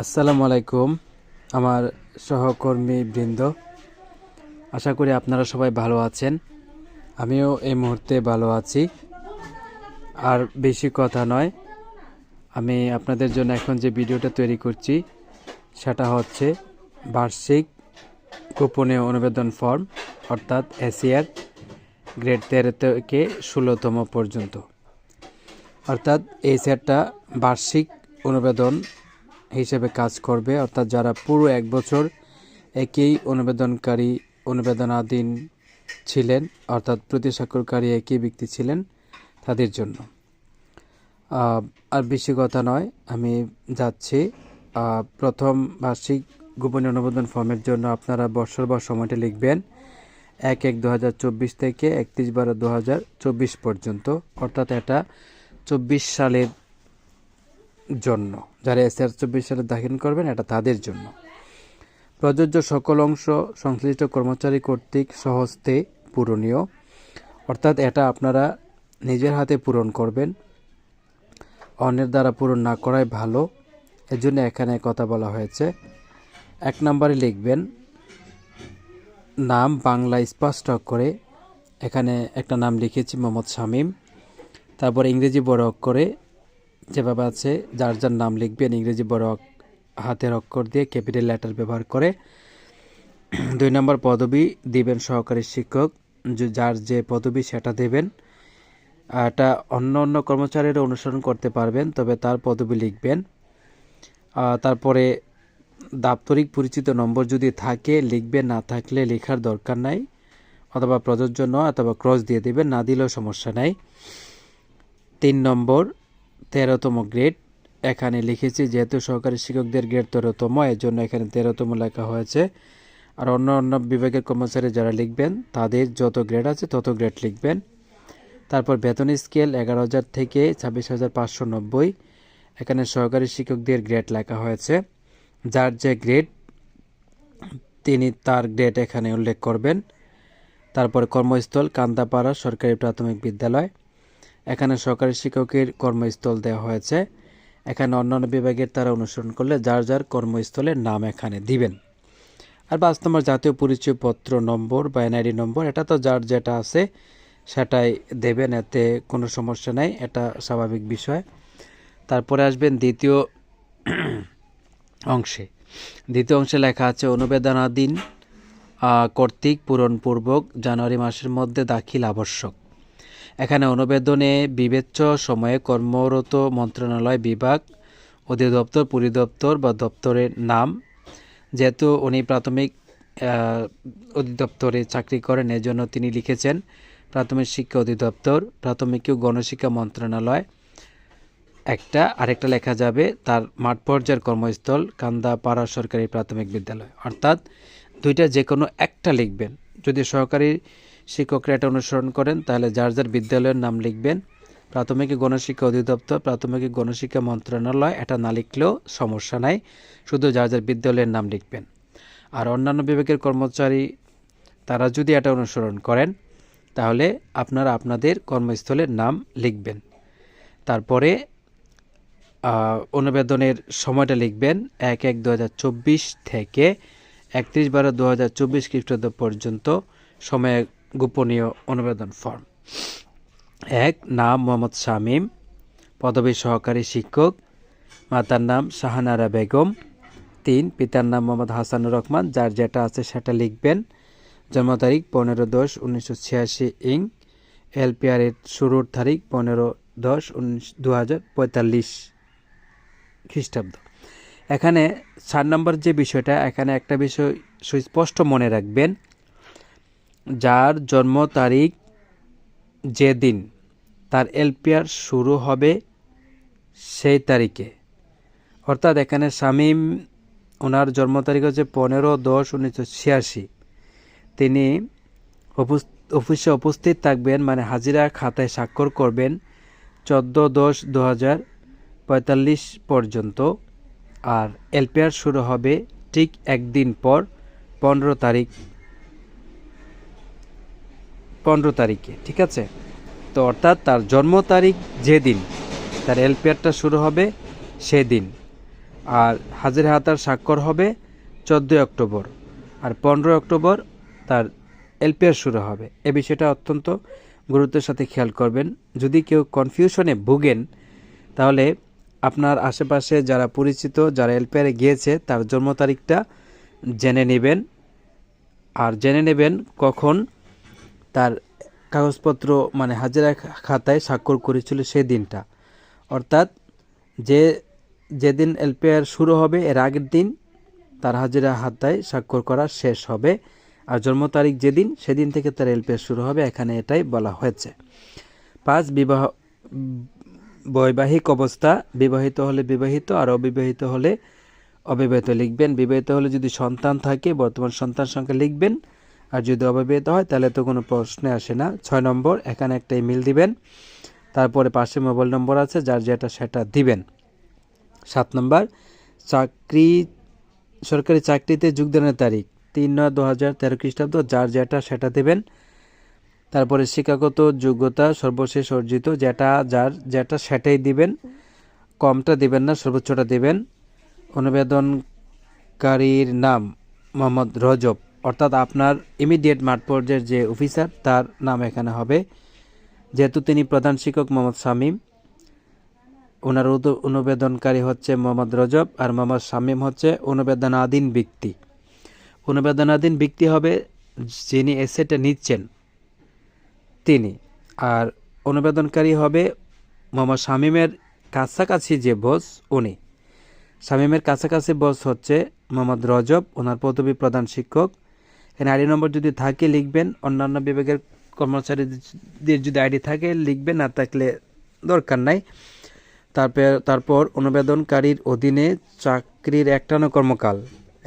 আসসালামু আলাইকুম, আমার সহকর্মী বৃন্দ। আশা করি আপনারা সবাই ভালো আছেন। আমিও এই মুহূর্তে ভালো আছি। আর বেশি কথা নয়, আমি আপনাদের জন্য এখন যে ভিডিওটা তৈরি করছি, সেটা হচ্ছে বার্ষিক গোপনীয় অনুবেদন ফর্ম, অর্থাৎ এসিআর, গ্রেড তেরো থেকে ষোলোতম পর্যন্ত। অর্থাৎ এই সেটটা বার্ষিক অনুবেদন হিসেবে কাজ করবে, অর্থাৎ যারা পুরো এক বছর একই অনুবেদনকারী অনুবেদনাধীন ছিলেন, অর্থাৎ প্রতি স্বাক্ষরকারী একই ব্যক্তি ছিলেন তাদের জন্য। আর বেশি কথা নয়, আমি যাচ্ছি। প্রথম বার্ষিক গোপনীয় অনুমোদন ফর্মের জন্য আপনারা বছর বা সময়টা লিখবেন। এক এক দু থেকে একত্রিশ বারো দু পর্যন্ত, অর্থাৎ এটা চব্বিশ সালের জন্য, যারা এসআর চব্বিশ সালে দাখিল করবেন, এটা তাদের জন্য। প্রযোজ্য সকল অংশ সংশ্লিষ্ট কর্মচারী কর্তৃক সহস্তে পূরণীয়। অর্থাৎ এটা আপনারা নিজের হাতে পূরণ করবেন। অন্যের দ্বারা পূরণ না করাই ভালো। এজন্য এখানে কথা বলা হয়েছে। এক নম্বরে লিখবেন, নাম বাংলা স্পষ্ট করে, এখানে একটা নাম লিখেছি মোহাম্মদ শামীম। তারপর ইংরেজি বড় অক্ষরে যেভাবে আছে, যার যার নাম লিখবেন, ইংরেজি বড় হাতের অক্ষর দিয়ে ক্যাপিটাল লেটার ব্যবহার করে। দুই নম্বর পদবি দিবেন সহকারী শিক্ষক যার যে পদবি সেটা দেবেন। এটা অন্য অন্য কর্মচারীরা অনুসরণ করতে পারবেন, তবে তার পদবি লিখবেন। তারপরে দাপ্তরিক পরিচিত নম্বর যদি থাকে, লিখবেন, না থাকলে লেখার দরকার নাই। অথবা প্রযোজ্য নয়, অথবা ক্রস দিয়ে দেবেন, না দিলেও সমস্যা নাই। তিন নম্বর তেরোতম গ্রেড। এখানে লিখেছি, যেহেতু সহকারী শিক্ষকদের গ্রেড তেরোতম এর জন্য এখানে তেরোতম লেখা হয়েছে। আর অন্য অন্য বিভাগের কর্মচারী যারা লিখবেন, তাদের যত গ্রেড আছে তত গ্রেড লিখবেন। তারপর বেতন স্কেল এগারো হাজার থেকে ছাব্বিশ হাজার পাঁচশো নব্বই। এখানে সহকারী শিক্ষকদের গ্রেড লেখা হয়েছে। যার যে গ্রেড, তিনি তার গ্রেড এখানে উল্লেখ করবেন। তারপর কর্মস্থল, কান্দাপাড়া সরকারি প্রাথমিক বিদ্যালয়। এখানে সরকারি শিক্ষকের কর্মস্থল দেওয়া হয়েছে। এখানে অন্যান্য বিভাগের তারা অনুসরণ করলে যার যার কর্মস্থলের নাম এখানে দিবেন। আর পাঁচ নম্বর, জাতীয় পরিচয়পত্র নম্বর বা এনআইডি নম্বর, এটা তো যার যেটা আছে সেটাই দেবেন, এতে কোনো সমস্যা নাই, এটা স্বাভাবিক বিষয়। তারপরে আসবেন দ্বিতীয় অংশে। দ্বিতীয় অংশে লেখা আছে, অনুবেদনাধীন কর্তৃক পূরণপূর্বক জানুয়ারি মাসের মধ্যে দাখিল আবশ্যক। এখানে অনুবেদনে বিবেচ্য সময়ে কর্মরত মন্ত্রণালয় বিভাগ, অধিদপ্তর, পরিদপ্তর বা দপ্তরের নাম। যেহেতু উনি প্রাথমিক অধিদপ্তরে চাকরি করেন, এজন্য তিনি লিখেছেন প্রাথমিক শিক্ষা অধিদপ্তর, প্রাথমিক ও গণশিক্ষা মন্ত্রণালয়। একটা, আরেকটা লেখা যাবে, তার মাঠ পর্যায়ের কর্মস্থল কান্দাপাড়া সরকারি প্রাথমিক বিদ্যালয়। অর্থাৎ দুইটা যে কোনো একটা লিখবেন। যদি সহকারী শিক্ষকরা এটা অনুসরণ করেন, তাহলে যার যার বিদ্যালয়ের নাম লিখবেন, প্রাথমিক গণশিক্ষা অধিদপ্তর, প্রাথমিক গণশিক্ষা মন্ত্রণালয়, এটা না লিখলেও সমস্যা নাই, শুধু যার যার বিদ্যালয়ের নাম লিখবেন। আর অন্যান্য বিভাগের কর্মচারী, তারা যদি এটা অনুসরণ করেন, তাহলে আপনারা আপনাদের কর্মস্থলের নাম লিখবেন। তারপরে অনুবেদনের সময়টা লিখবেন এক এক দু থেকে একত্রিশ বারো দু হাজার চব্বিশ খ্রিস্টাব্দ পর্যন্ত, সময়ে গোপনীয় অনুবেদন ফর্ম। এক, নাম মোহাম্মদ শামীম, পদবী সহকারী শিক্ষক, মাতার নাম শাহানারা বেগম। তিন, পিতার নাম মোহাম্মদ হাসানুর রহমান, যার যেটা আছে সেটা লিখবেন। জন্ম তারিখ পনেরো দশ উনিশশো ছিয়াশি ইং, এলপিআর এর শুরুর তারিখ পনেরো দশ উনিশ দু হাজার পঁয়তাল্লিশ খ্রিস্টাব্দ। এখানে চার নম্বর যে বিষয়টা, এখানে একটা বিষয় সুস্পষ্ট মনে রাখবেন যার জন্ম তারিখ যে দিন তার এলপিআর শুরু হবে সেই তারিখে। অর্থাৎ এখানে শামীম, ওনার জন্ম তারিখ হচ্ছে পনেরো দশ উনিশশো ছিয়াশি। তিনি অফিসে উপস্থিত থাকবেন মানে হাজিরা খাতায় স্বাক্ষর করবেন চোদ্দ দশ দু হাজার পঁয়তাল্লিশ পর্যন্ত। আর এলপিআর শুরু হবে ঠিক একদিন পর, পনেরো তারিখ পনেরো তারিখে, ঠিক আছে? তো অর্থাৎ তার জন্ম তারিখ যেদিন, তার এলপিআরটা শুরু হবে সেদিন। আর হাজির হাতার স্বাক্ষর হবে চোদ্দোই অক্টোবর। আর পনেরোই অক্টোবর তার এলপিআর শুরু হবে। এ বিষয়টা অত্যন্ত গুরুত্বের সাথে খেয়াল করবেন। যদি কেউ কনফিউশনে ভুগেন, তাহলে আপনার আশেপাশে যারা পরিচিত, যারা এলপিআরে গিয়েছে, তার জন্ম তারিখটা জেনে নেবেন। আর জেনে নেবেন কখন তার কাগজপত্র মানে হাজিরা খাতায় স্বাক্ষর করেছিল সেই দিনটা। অর্থাৎ যে, যেদিন এলপিআর শুরু হবে, এর আগের দিন তার হাজিরা খাতায় স্বাক্ষর করা শেষ হবে। আর জন্ম তারিখ যেদিন, সেদিন থেকে তার এলপিআর শুরু হবে, এখানে এটাই বলা হয়েছে। পাঁচ বিবাহ, বৈবাহিক অবস্থা, বিবাহিত হলে বিবাহিত, আর অবিবাহিত হলে অবিবাহিত লিখবেন। বিবাহিত হলে যদি সন্তান থাকে, বর্তমান সন্তান সংখ্যা লিখবেন। আর যদি অবিবাহিত হয়, তাহলে তো কোনো প্রশ্নে আসে না। ছয় নম্বর, এখানে একটা ইমেল দিবেন। তারপরে পাশে মোবাইল নম্বর আছে, যার যেটা সেটা দিবেন। সাত নম্বর, চাকরি, সরকারি চাকরিতে যোগদানের তারিখ, তিন নয় দু হাজার তেরো খ্রিস্টাব্দ, যার যেটা সেটা দেবেন। তারপরে শিক্ষাগত যোগ্যতা সর্বশেষ অর্জিত, যেটা, যার যেটা সেটাই দিবেন। কমটা দিবেন না, সর্বোচ্চটা দিবেন। অনুবেদনকারীর নাম মোহাম্মদ রজব। অর্থাৎ আপনার ইমিডিয়েট মাঠ পর্যায়ের যে অফিসার তার নাম এখানে হবে। যেহেতু তিনি প্রধান শিক্ষক মোহাম্মদ শামীম, ওনার অনুবেদনকারী হচ্ছে মোহাম্মদ রজব আর মোহাম্মদ শামীম হচ্ছে অনুবেদনাধীন ব্যক্তি। অনুবেদনাধীন ব্যক্তি হবে যিনি এসেটা নিচ্ছেন তিনি আর অনুবেদনকারী হবে মোহাম্মদ শামীমের কাছাকাছি যে বস উনি। শামীমের কাছাকাছি বস হচ্ছে মোহাম্মদ রজব, ওনার পদবী প্রধান শিক্ষক। এখানে আইডি নম্বর যদি থাকে, লিখবেন। অন্যান্য বিভাগের কর্মচারীদের যদি আইডি থাকে, লিখবেন। না থাকলে দরকার নাই। তারপর তারপর অনুবেদনকারীর অধীনে চাকরির একটানো কর্মকাল।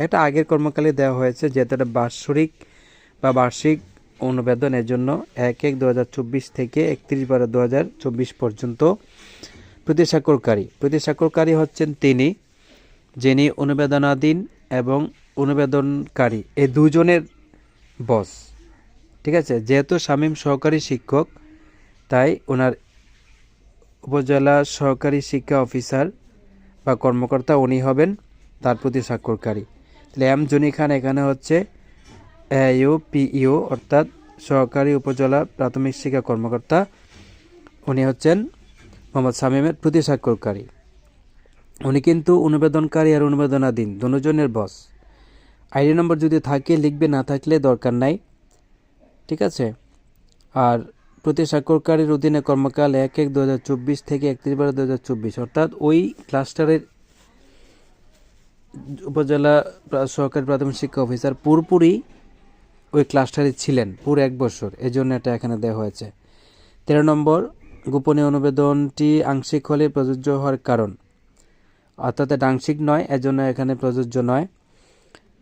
এটা আগের কর্মকালে দেওয়া হয়েছে, যেহেতু এটা বাৎসরিক বা বার্ষিক অনুবেদন এর জন্য এক এক দু থেকে একত্রিশ বারো দু পর্যন্ত প্রতিস্বাক্ষরকারী প্রতিস্বাক্ষরকারী হচ্ছেন তিনি, যিনি অনুবেদনাধীন এবং অনুবেদনকারী। এই দুজনের বস। ঠিক আছে, যেহেতু শামীম সহকারী শিক্ষক, তাই ওনার উপজেলা সহকারী শিক্ষা অফিসার বা কর্মকর্তা উনি হবেন, তার প্রতি স্বাক্ষরকারী। তাহলে এম জনি খান এখানে হচ্ছে ইউ পিইও অর্থাৎ সহকারী উপজেলা প্রাথমিক শিক্ষা কর্মকর্তা। উনি হচ্ছেন মোহাম্মদ শামীমের প্রতি স্বাক্ষরকারী। উনি কিন্তু অনুবেদনকারী আর অনুবেদনাধীন, দুজনের বস। আইডি নম্বর যদি থাকে, লিখবে, না থাকলে দরকার নাই। ঠিক আছে? আর প্রতি স্বাক্ষরকারীর অধীনে কর্মকাল এক এক দু থেকে একত্রিশ বারো দু অর্থাৎ ওই ক্লাস্টারের উপজেলা সহকারী প্রাথমিক শিক্ষা অফিসার পুরোপুরি ওই ক্লাস্টারে ছিলেন, পুরো এক বছর। এজন্য এটা এখানে দেওয়া হয়েছে। তেরো নম্বর গোপনীয় অনুবেদনটি আংশিক হলে প্রযোজ্য হওয়ার কারণ। অর্থাৎ এটা আংশিক নয়, এজন্য এখানে প্রযোজ্য নয়।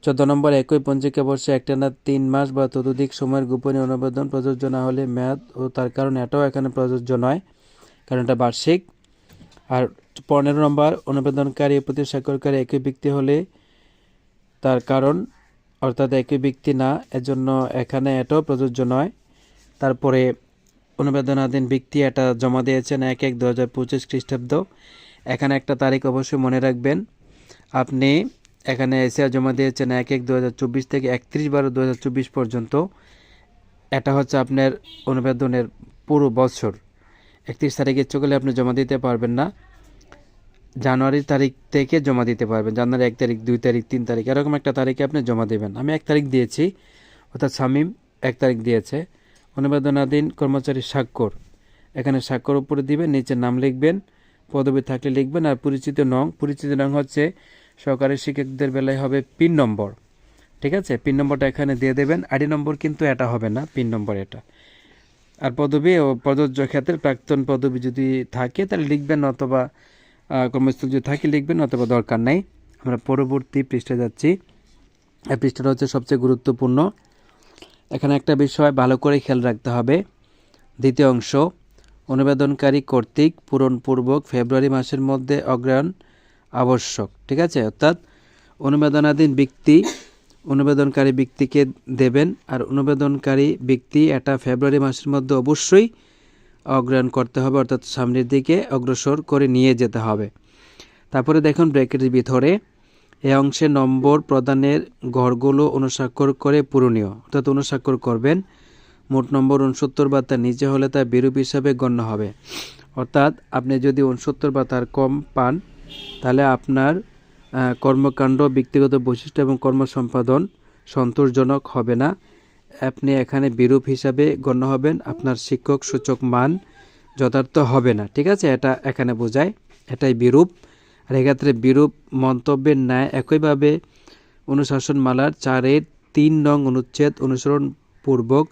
চোদ্দ নম্বর, একই পঞ্জিকা বর্ষে একটানা তিন মাস বা ততোধিক সময়ের গোপনীয় অনুবেদন প্রযোজ্য না হলে মেয়াদ ও তার কারণ এটাও এখানে প্রযোজ্য নয়, কারণ এটা বার্ষিক। আর পনেরো নম্বর অনুবেদনকারী প্রতি স্বাক্ষরকারী একই ব্যক্তি হলে তার কারণ, অর্থাৎ একই ব্যক্তি না, এজন্য এখানে এটাও প্রযোজ্য নয়। তারপরে অনুবেদনাধীন ব্যক্তি এটা জমা দিয়েছেন এক এক দু হাজার পঁচিশ খ্রিস্টাব্দ। এখানে একটা তারিখ অবশ্যই মনে রাখবেন। আপনি এখানে এসিয়া জমা দিয়েছেন এক এক দু থেকে একত্রিশ বারো দু পর্যন্ত। এটা হচ্ছে আপনার অনুবেদনের পুরো বছর। একত্রিশ তারিখে চলে আপনি জমা দিতে পারবেন না। জানুয়ারির তারিখ থেকে জমা দিতে পারবেন। জানুয়ারি এক তারিখ, দুই তারিখ, তিন তারিখ, এরকম একটা তারিখে আপনি জমা দেবেন। আমি এক তারিখ দিয়েছি, অর্থাৎ শামীম এক তারিখ দিয়েছে। অনুবেদনাধীন কর্মচারী স্বাক্ষর। এখানে স্বাক্ষর উপরে দিবেন, নিচে নাম লিখবেন, পদবি থাকলে লিখবেন আর পরিচিত নং পরিচিত নং হচ্ছে সহকারী শিক্ষকদের বেলায় হবে পিন নম্বর। ঠিক আছে? পিন নম্বরটা এখানে দিয়ে দেবেন। আইডি নম্বর কিন্তু এটা হবে না, পিন নম্বর এটা। আর পদবি ও প্রযোজ্য ক্ষেত্রে প্রাক্তন পদবি যদি থাকে, তাহলে লিখবেন অথবা কর্মস্থল যদি থাকে, লিখবেন অথবা দরকার নাই। আমরা পরবর্তী পৃষ্ঠে যাচ্ছি। এই পৃষ্ঠাটা হচ্ছে সবচেয়ে গুরুত্বপূর্ণ। এখানে একটা বিষয় ভালো করে খেয়াল রাখতে হবে। দ্বিতীয় অংশ, অনুবেদনকারী কর্তৃক পূরণপূর্বক ফেব্রুয়ারি মাসের মধ্যে অগ্রায়ণ আবশ্যক, ঠিক আছে? অর্থাৎ অনুবেদনাধীন ব্যক্তি অনুবেদনকারী ব্যক্তিকে দেবেন আর অনুবেদনকারী ব্যক্তি এটা ফেব্রুয়ারি মাসের মধ্যে অবশ্যই অগ্রহণ করতে হবে, অর্থাৎ সামনের দিকে অগ্রসর করে নিয়ে যেতে হবে। তারপরে দেখুন ব্র্যাকেটের ভিতরে এই অংশে নম্বর প্রদানের ঘরগুলো অনুস্বাক্ষর করে পূরণীয়, অর্থাৎ অনুস্বাক্ষর করবেন। মোট নম্বর উনসত্তর বা তার নিচে হলে তা বিরূপ হিসাবে গণ্য হবে। অর্থাৎ আপনি যদি উনসত্তর বা তার কম পান তাহলে আপনার কর্মকাণ্ড, ব্যক্তিগত বৈশিষ্ট্য এবং কর্ম সম্পাদন সন্তোষজনক হবে না। আপনি এখানে বিরূপ হিসাবে গণ্য হবেন, আপনার শিক্ষক, সূচক মান যথার্থ হবে না। ঠিক আছে? এটা এখানে বোঝায়। এটাই বিরূপ। আর এক্ষেত্রে বিরূপ মন্তব্যের ন্যায় একইভাবে অনুশাসনমালার চারের তিন নং অনুচ্ছেদ অনুসরণ পূর্বক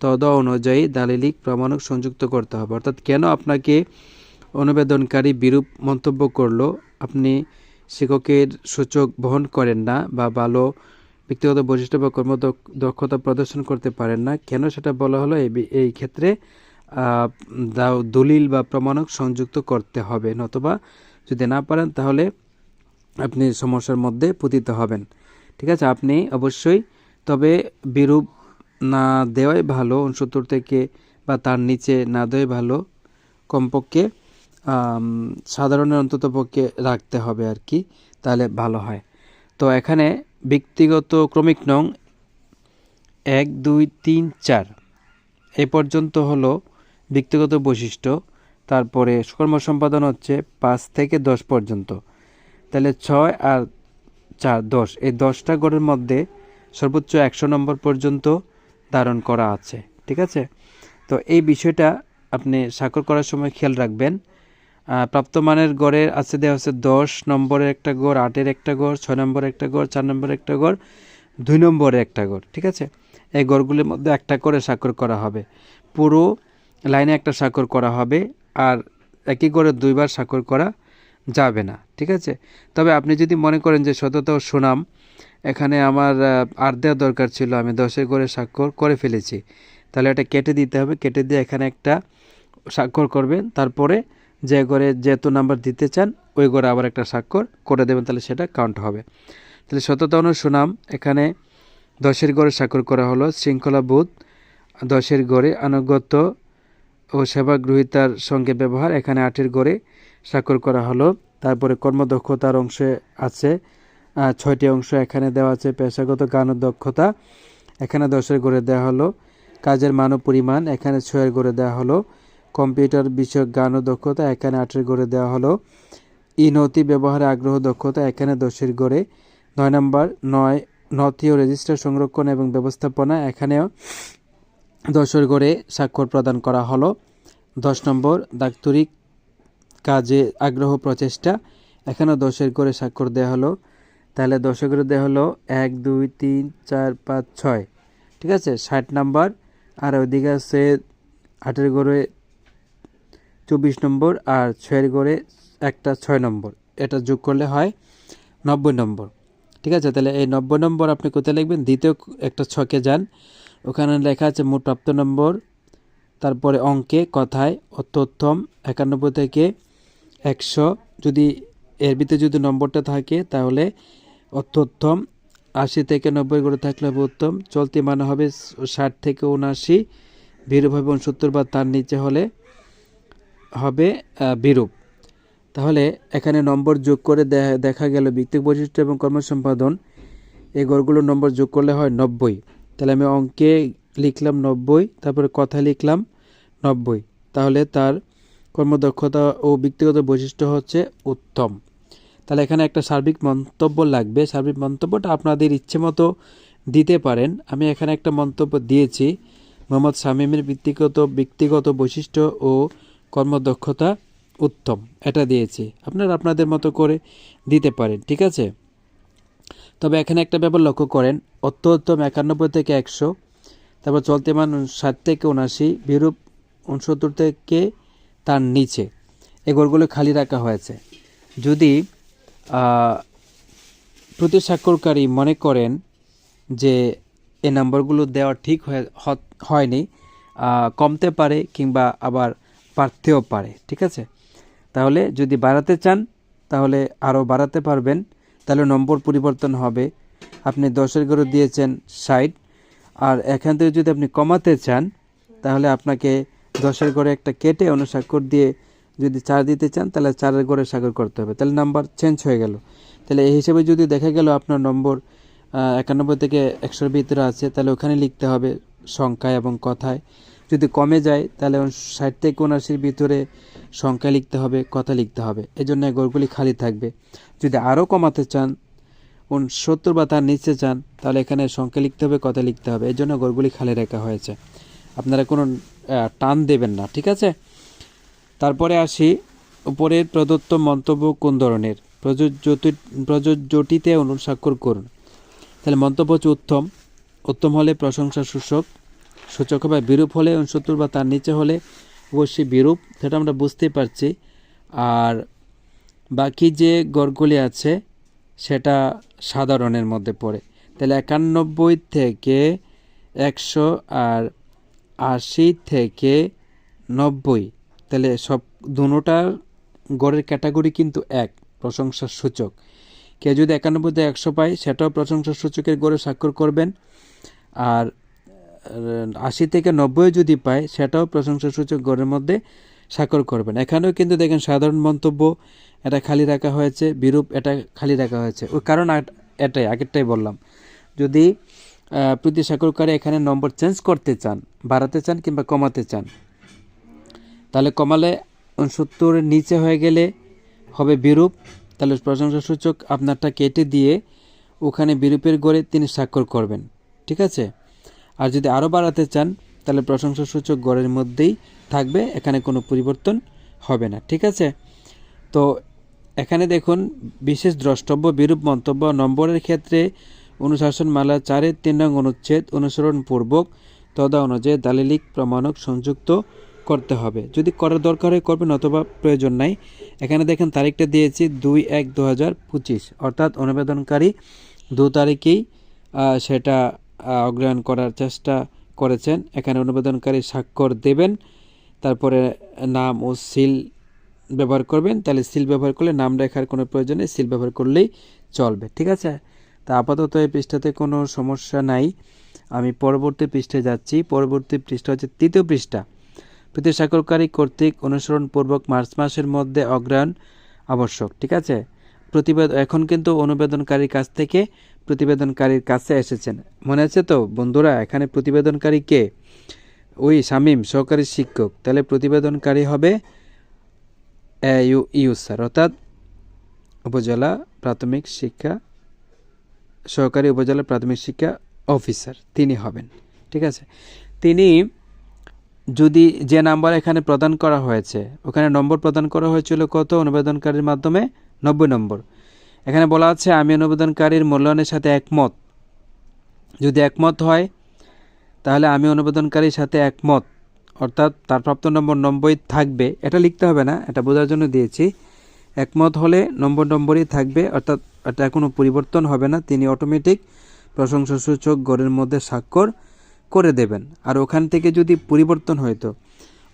তদ অনুযায়ী দালিলিক প্রমাণক সংযুক্ত করতে হবে। অর্থাৎ কেন আপনাকে অনুবেদনকারী বিরূপ মন্তব্য করল, আপনি শিক্ষকের সূচক বহন করেন না বা ভালো ব্যক্তিগত বৈশিষ্ট্য বা কর্ম দক্ষতা প্রদর্শন করতে পারেন না। কেন সেটা বলা হলো? এই ক্ষেত্রে দলিল বা প্রমাণক সংযুক্ত করতে হবে। নতুবা যদি না পারেন, তাহলে আপনি সমস্যার মধ্যে পতিত হবেন। ঠিক আছে, আপনি অবশ্যই তবে বিরূপ না দেওয়াই ভালো, উনসত্তর থেকে বা তার নিচে না দেওয়াই ভালো, কমপক্ষে সাধারণের অন্তত পক্ষে রাখতে হবে আর কি, তাহলে ভালো হয়। তো এখানে ব্যক্তিগত ক্রমিক নং এক, দুই, তিন, চার। এ পর্যন্ত হলো ব্যক্তিগত বৈশিষ্ট্য। তারপরে কর্ম সম্পাদন হচ্ছে পাঁচ থেকে দশ পর্যন্ত। তাহলে ছয় আর চার, দশ। এই দশটা গড়ের মধ্যে সর্বোচ্চ একশো নম্বর পর্যন্ত ধারণ করা আছে, ঠিক আছে? তো এই বিষয়টা আপনি স্বাক্ষর করার সময় খেয়াল রাখবেন। প্রাপ্তমানের গড়ের আছে দেওয়া হচ্ছে দশ নম্বরের একটা গড়, আটের একটা গড়, ছয় নম্বরের একটা গড়, চার নম্বরের একটা গড়, দুই নম্বরের একটা গড়, ঠিক আছে? এই গড়গুলির মধ্যে একটা করে স্বাক্ষর করা হবে। পুরো লাইনে একটা স্বাক্ষর করা হবে আর একই গড়ে দুইবার স্বাক্ষর করা যাবে না, ঠিক আছে? তবে আপনি যদি মনে করেন যে সততা সুনাম, এখানে আমার আর দেওয়া দরকার ছিল, আমি দশের করে স্বাক্ষর করে ফেলেছি। তাহলে এটা কেটে দিতে হবে, কেটে দিয়ে এখানে একটা স্বাক্ষর করবেন, তারপরে যে ঘরে যেহেতু নাম্বার দিতে চান, ওই ঘরে আবার একটা স্বাক্ষর করে দেবেন, তাহলে সেটা কাউন্ট হবে। তাহলে সততা সুনাম, এখানে দশের গড়ে স্বাক্ষর করা হলো শৃঙ্খলাবোধ দশের গড়ে আনুগত্য ও সেবাগ্রহিতার সঙ্গে ব্যবহার, এখানে আটের গড়ে স্বাক্ষর করা হলো। তারপরে কর্মদক্ষতার অংশে আছে ছয়টি অংশ, এখানে দেওয়া আছে পেশাগত গান দক্ষতা, এখানে দশের গড়ে দেওয়া হলো কাজের মান পরিমাণ, এখানে ছয়ের গড়ে দেওয়া হলো কম্পিউটার বিষয়ক জ্ঞান ও দক্ষতা এখানে আটের গড়ে দেওয়া হলো। ই নথি ব্যবহারে আগ্রহ দক্ষতা এখানে দশের গড়ে। নয় নম্বর, নয়, নথি ও রেজিস্টার সংরক্ষণ এবং ব্যবস্থাপনা এখানেও দশের গড়ে স্বাক্ষর প্রদান করা হলো। দশ নম্বর, দাপ্তরিক কাজে আগ্রহ প্রচেষ্টা এখানেও দশের করে স্বাক্ষর দেওয়া হলো। তাহলে দশের করে দেওয়া হলো এক, দুই, তিন, চার, পাঁচ, ছয়। ঠিক আছে? ষাট নাম্বার, আর ওইদিকে আছে আটের গড়ে চব্বিশ নম্বর আর ছয়ের গড়ে একটা ছয় নম্বর। এটা যোগ করলে হয় নব্বই নম্বর। ঠিক আছে? তাহলে এই নব্বই নম্বর আপনি কোথায় লিখবেন? দ্বিতীয় একটা ছকে যান। ওখানে লেখা আছে মোট প্রাপ্ত নম্বর, তারপরে অঙ্কে কথায় অত্যুত্তম একানব্বই থেকে একশো। যদি এর ভিতরে যদি নম্বরটা থাকে, তাহলে অত্যুত্তম আশি থেকে নব্বই করে থাকলে হবে উত্তম। চলতি মানে হবে ষাট থেকে উনআশি। বিরূপ হবে উনসত্তর বা তার নিচে হলে হবে বিরূপ। তাহলে এখানে নম্বর যোগ করে দেখা গেল ব্যক্তিক বৈশিষ্ট্য এবং কর্মসম্পাদন। এই গড়গুলোর নম্বর যোগ করলে হয় নব্বই। তাহলে আমি অঙ্কে লিখলাম নব্বই, তারপরে কথা লিখলাম নব্বই। তাহলে তার কর্মদক্ষতা ও ব্যক্তিগত বৈশিষ্ট্য হচ্ছে উত্তম। তাহলে এখানে একটা সার্বিক মন্তব্য লাগবে। সার্বিক মন্তব্যটা আপনাদের ইচ্ছে মতো দিতে পারেন। আমি এখানে একটা মন্তব্য দিয়েছি। মোহাম্মদ শামীমের ব্যক্তিগত ব্যক্তিগত বৈশিষ্ট্য ও কর্মদক্ষতা উত্তম। এটা দিয়েছি। আপনারা আপনাদের মতো করে দিতে পারেন, ঠিক আছে? তবে এখানে একটা ব্যাপার লক্ষ্য করেন অত্যুত্তম একানব্বই থেকে একশো, তারপর চলতে মান ষাট থেকে উনআশি, বিরূপ উনসত্তর থেকে তার নিচে। ঘরগুলো খালি রাখা হয়েছে। যদি প্রতি স্বাক্ষরকারী মনে করেন যে এই নাম্বারগুলো দেওয়া ঠিক হয়ে হয়নি কমতে পারে কিংবা আবার বাড়তেও পারে, ঠিক আছে? তাহলে যদি বাড়াতে চান, তাহলে আরও বাড়াতে পারবেন। তাহলে নম্বর পরিবর্তন হবে। আপনি দশের করে দিয়েছেন ষাট, আর এখান থেকে যদি আপনি কমাতে চান, তাহলে আপনাকে দশের করে একটা কেটে অনুস্বাক্ষর দিয়ে যদি চার দিতে চান, তাহলে চারের গড়ে স্বাক্ষর করতে হবে। তাহলে নাম্বার চেঞ্জ হয়ে গেল। তাহলে এই হিসেবে যদি দেখা গেল আপনার নম্বর একানব্বই থেকে একশোর ভিতরে আছে, তাহলে ওখানে লিখতে হবে সংখ্যায় এবং কথায়। যদি কমে যায়, তাহলে ষাট থেকে উনআশির ভিতরে সংখ্যা লিখতে হবে, কথা লিখতে হবে। এই জন্য এই খালি থাকবে। যদি আরও কমাতে চান, উন সত্তর বা তার নিচে চান তাহলে এখানে সংখ্যা লিখতে হবে, কথা লিখতে হবে। এই জন্য গড়গুলি খালি রাখা হয়েছে। আপনারা কোনো টান দেবেন না, ঠিক আছে? তারপরে আসি উপরের প্রদত্ত মন্তব্য কোন ধরনের? প্রযোজ্যটি প্রযোজ্যটিতে অনুস্বাক্ষর করুন। তাহলে মন্তব্য হচ্ছে উত্তম। উত্তম হলে প্রশংসা সূচক সূচক হবে বিরূপ হলে উনসত্তর বা তার নিচে হলে অবশ্যই বিরূপ, সেটা আমরা বুঝতেই পারছি। আর বাকি যে গড়গুলি আছে, সেটা সাধারণের মধ্যে পড়ে। তাহলে একানব্বই থেকে একশো আর আশি থেকে নব্বই, তাহলে সব দুটার গড়ের ক্যাটাগরি কিন্তু এক, প্রশংসার সূচক। কেউ যদি একানব্বই থেকে একশো পায়, সেটাও প্রশংসার সূচকের গড়ে স্বাক্ষর করবেন। আর আশি থেকে নব্বই যদি পায়, সেটাও প্রশংসা সূচক গড়ের মধ্যে স্বাক্ষর করবেন। এখানেও কিন্তু দেখেন সাধারণ মন্তব্য, এটা খালি রাখা হয়েছে, বিরূপ এটা খালি রাখা হয়েছে। ওই কারণ এটাই, আগেরটাই বললাম। যদি প্রতি স্বাক্ষরকারী এখানে নম্বর চেঞ্জ করতে চান, বাড়াতে চান কিংবা কমাতে চান, তাহলে কমালে উনসত্তরের নিচে হয়ে গেলে হবে বিরূপ। তাহলে প্রশংসা সূচক আপনারটা কেটে দিয়ে ওখানে বিরূপের গড়ে তিনি স্বাক্ষর করবেন। ঠিক আছে? আর যদি আরও বাড়াতে চান, তাহলে প্রশংসা সূচক গড়ের মধ্যেই থাকবে, এখানে কোনো পরিবর্তন হবে না, ঠিক আছে? তো এখানে দেখুন, বিশেষ দ্রষ্টব্য, বিরূপ মন্তব্য, নম্বরের ক্ষেত্রে অনুশাসন মালা চারের তিন নং অনুচ্ছেদ অনুসরণপূর্বক তদা অনুযায়ী দালিলিক প্রমাণক সংযুক্ত করতে হবে। যদি করার দরকার হয়, করবেন অথবা প্রয়োজন নাই। এখানে দেখেন, তারিখটা দিয়েছি দুই এক দু অর্থাৎ অনুবেদনকারী দু তারিখেই সেটা অগ্রহণ করার চেষ্টা করেছেন। এখানে অনুবেদনকারী স্বাক্ষর দেবেন, তারপরে নাম ও সিল ব্যবহার করবেন। তাহলে সিল ব্যবহার করলে নাম লেখার কোনো প্রয়োজন নেই, সিল ব্যবহার করলেই চলবে, ঠিক আছে? তা আপাতত এই পৃষ্ঠাতে কোনো সমস্যা নাই। আমি পরবর্তী পৃষ্ঠে যাচ্ছি। পরবর্তী পৃষ্ঠা হচ্ছে তৃতীয় পৃষ্ঠা। প্রতি স্বাক্ষরকারী কর্তৃক অনুসরণপূর্বক মার্চ মাসের মধ্যে অগ্রহণ আবশ্যক, ঠিক আছে? প্রতিবেদ এখন কিন্তু অনুবেদনকারীর কাছ থেকে প্রতিবেদনকারীর কাছে এসেছেন। মনে আছে তো, বন্ধুরা, এখানে প্রতিবেদনকারী কে? ওই শামীম, সহকারী শিক্ষক। তাহলে প্রতিবেদনকারী হবে এ ইউ ইউ, স্যার। অর্থাৎ উপজেলা প্রাথমিক শিক্ষা, সহকারী উপজেলা প্রাথমিক শিক্ষা অফিসার তিনি হবেন। ঠিক আছে? তিনি যদি যে নাম্বার এখানে প্রদান করা হয়েছে, ওখানে নম্বর প্রদান করা হয়েছিল কত? অনুবেদনকারীর মাধ্যমে নব্বই নম্বর। এখানে বলা আছে, আমি অনুবেদনকারীর মূল্যায়নের সাথে একমত। যদি একমত হয়, তাহলে আমি অনুবেদনকারীর সাথে একমত। অর্থাৎ তার প্রাপ্ত নম্বর নম্বরই থাকবে। এটা লিখতে হবে না, এটা বোঝার জন্য দিয়েছি। একমত হলে নম্বর নম্বরই থাকবে, অর্থাৎ এটা কোনো পরিবর্তন হবে না। তিনি অটোমেটিক প্রশংসাসূচক গড়ের মধ্যে স্বাক্ষর করে দেবেন। আর ওখান থেকে যদি পরিবর্তন হইতো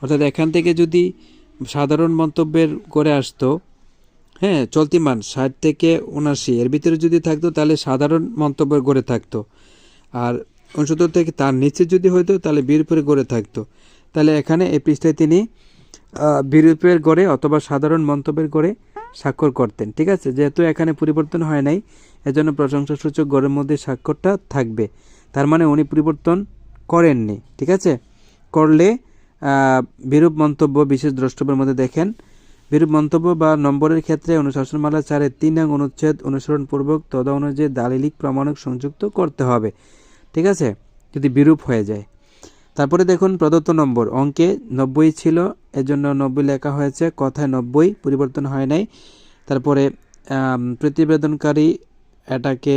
অর্থাৎ এখান থেকে যদি সাধারণ মন্তব্যের করে আসতো হ্যাঁ চলতি মান, ষাট থেকে উনাশি এর ভিতরে যদি থাকতো, তাহলে সাধারণ মন্তব্য গড়ে থাকতো। আর উনসত্তর থেকে তার নিচে যদি হইতো, তাহলে বিরূপের গড়ে থাকতো। তাহলে এখানে এই পৃষ্ঠায় তিনি বিরূপের গড়ে অথবা সাধারণ মন্তব্যের গড়ে স্বাক্ষর করতেন, ঠিক আছে? যেহেতু এখানে পরিবর্তন হয় নাই, এজন্য প্রশংসাসূচক গড়ের মধ্যে স্বাক্ষরটা থাকবে। তার মানে উনি পরিবর্তন করেননি, ঠিক আছে? করলে বিরূপ মন্তব্য বিশেষ দ্রষ্টব্যের মধ্যে দেখেন বিরূপ মন্তব্য বা নম্বরের ক্ষেত্রে অনুশাসনমালা চারের তিন নং অনুচ্ছেদ অনুসরণপূর্বক তদা অনুযায়ী দালিলিক প্রমাণক সংযুক্ত করতে হবে। ঠিক আছে? যদি বিরূপ হয়ে যায়। তারপরে দেখুন প্রদত্ত নম্বর। অঙ্কে নব্বই ছিল, এজন্য নব্বই লেখা হয়েছে। কথায় নব্বই, পরিবর্তন হয় নাই। তারপরে প্রতিবেদনকারী এটাকে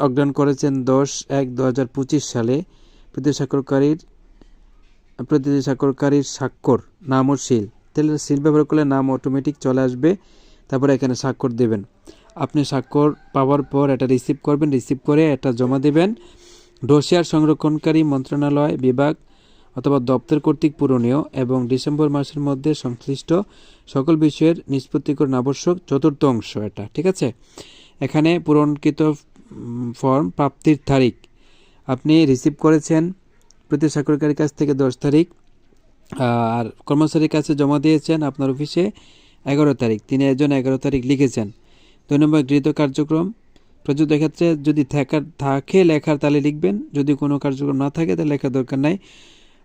অগ্রহণ করেছেন দশ এক দু সালে। প্রতি স্বাক্ষরকারীর প্রতি স্বাক্ষরকারীর স্বাক্ষর নাম ও সিল তাহলে সিল ব্যবহার করলে নাম অটোমেটিক চলে আসবে, তারপরে এখানে স্বাক্ষর দেবেন। আপনি স্বাক্ষর পাওয়ার পর এটা রিসিভ করবেন রিসিভ করে এটা জমা দেবেন। ডোসিয়ার সংরক্ষণকারী মন্ত্রণালয় বিভাগ অথবা দপ্তর কর্তৃক পূরণীয় এবং ডিসেম্বর মাসের মধ্যে সংশ্লিষ্ট সকল বিষয়ের নিষ্পত্তিকরণ আবশ্যক চতুর্থ অংশ এটা, ঠিক আছে? এখানে পূরণকৃত ফর্ম প্রাপ্তির তারিখ। আপনি রিসিভ করেছেন, প্রতি স্বাক্ষরকারীর কাছ থেকে দশ তারিখ। আর কর্মচারীর কাছে জমা দিয়েছেন আপনার অফিসে এগারো তারিখ। তিনি একজন এগারো তারিখ লিখেছেন। দুই নম্বর গৃহীত কার্যক্রম। প্রযুক্ত ক্ষেত্রে যদি থাকার থাকে লেখার তাহলে লিখবেন। যদি কোনো কার্যক্রম না থাকে তাহলে লেখার দরকার নাই।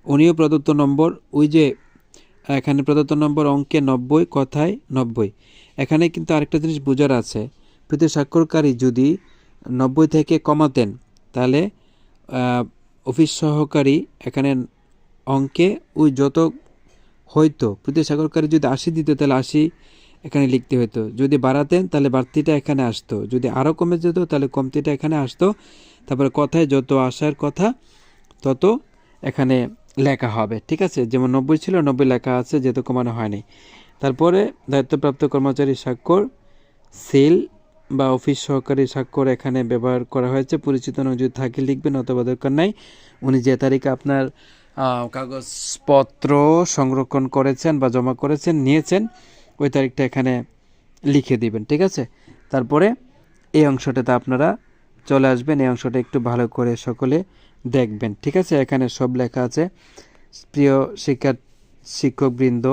উনিও প্রদত্ত নম্বর, ওই যে, এখানে প্রদত্ত নম্বর অঙ্কে নব্বই, কথায় নব্বই। এখানে কিন্তু আরেকটা জিনিস বোঝার আছে। প্রতি স্বাক্ষরকারী যদি নব্বই থেকে কমাতেন, তাহলে অফিস সহকারী এখানে অঙ্কে ওই যত হয়তো প্রতি স্বাক্ষরকারী যদি আশি দিত, তাহলে আশি এখানে লিখতে হতো যদি বাড়াতেন, তাহলে বাড়তিটা এখানে আসতো। যদি আরও কমে যেত, তাহলে কমতিটা এখানে আসতো। তারপরে কথায় যত আসার কথা, তত এখানে লেখা হবে, ঠিক আছে? যেমন নব্বই ছিল, নব্বই লেখা আছে, যেহেতু কমানো হয়নি। তারপরে দায়িত্বপ্রাপ্ত কর্মচারী স্বাক্ষর, সেল বা অফিস সহকারী স্বাক্ষর এখানে ব্যবহার করা হয়েছে। পরিচিত যদি থাকে লিখবেন, অথবা দরকার নাই। উনি যে তারিখে আপনার কাগজপত্র সংরক্ষণ করেছেন বা জমা করেছেন, নিয়েছেন, ওই তারিখটা এখানে লিখে দিবেন, ঠিক আছে? তারপরে এই অংশটাতে আপনারা চলে আসবেন, এই অংশটা একটু ভালো করে সকলে দেখবেন, ঠিক আছে? এখানে সব লেখা আছে। প্রিয় শিক্ষা শিক্ষকবৃন্দ,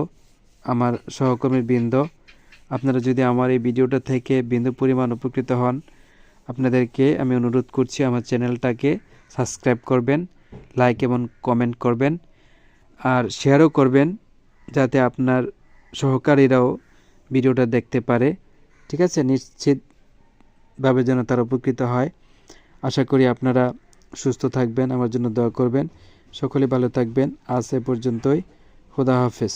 আমার সহকর্মী বৃন্দ আপনারা যদি আমার এই ভিডিওটা থেকে বিন্দু পরিমাণ উপকৃত হন, আপনাদেরকে আমি অনুরোধ করছি আমার চ্যানেলটাকে সাবস্ক্রাইব করবেন। লাইক এবং কমেন্ট করবেন আর শেয়ারও করবেন যাতে আপনার সহকারীরাও ভিডিওটা দেখতে পারে। ঠিক আছে? নিশ্চিতভাবে যেন তারা উপকৃত হয়। আশা করি আপনারা সুস্থ থাকবেন। আমার জন্য দোয়া করবেন। সকলে ভালো থাকবেন। আজ এ পর্যন্তই। খুদা হাফেজ।